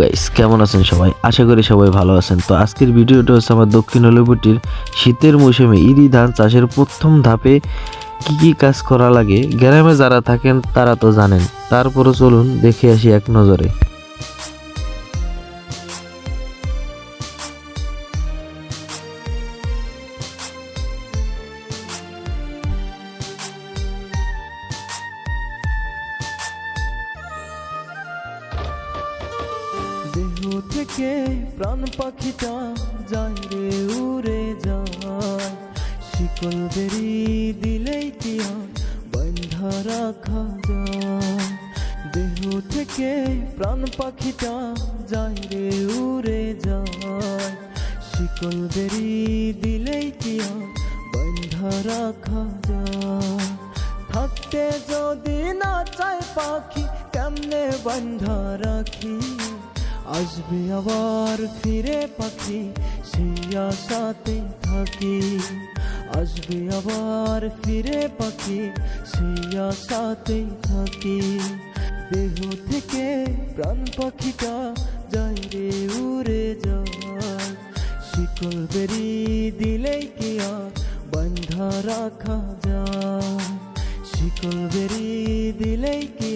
Guys কেমন আছেন সবাই? আশা করি সবাই ভালো আছেন। তো আজকের ভিডিওটা হচ্ছে আমার দক্ষিণ হলিপুটির শীতের মৌসুমে ইরি ধান চাষের প্রথম ধাপে কি কি কাজ করা লাগে। গ্রামে যারা থাকেন, তারা তো জানেন। তারপরও চলুন, দেখে আসি এক নজরে। থেকে প্রাণ পাখিটা যায় রে, উড়ে যায়। শিকল বেরি দিলেই আর বন্ধা রাখা যায়। দেহ থেকে প্রাণ পাখিটা যায় রে, উড়ে যায়। শিকল বেরি দিলেই আর বন্ধা রাখা যায়। থাকতে যদি না চায় পাখি, কেমনে বন্ধা রাখি? আসবে আবার ফিরে পাখি, সেই আশাতে থাকি। আসবে আবার ফিরে পাখি, সেই আশাতে থাকি। দেহ থেকে প্রাণ পাখিটা যায় রে, উড়ে যায়। শিকল বেরি দিলেই কি বন্ধা রাখা যায়? শিকল বেরি দিলেই কি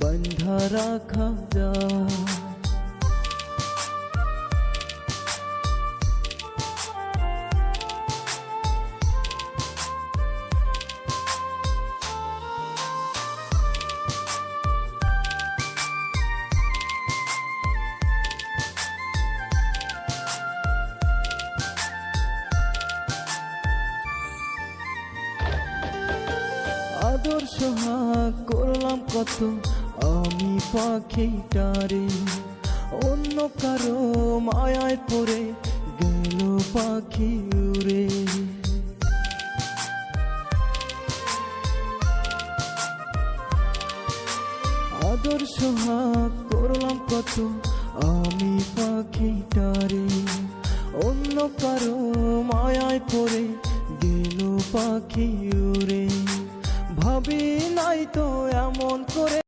বন্ধা রাখা যায়? আদর্শ হাক করলাম কত? আমি পাখিটারে অন্য কারও মায়ায় পড়ে গেল পাখি উড়ে আদর্শ হাক করলাম কত? আমি পাখিটারে অন্য কারও মায়ায় পড়ে গেল পাখি উড়ে ভাবি নাই তো এমন করে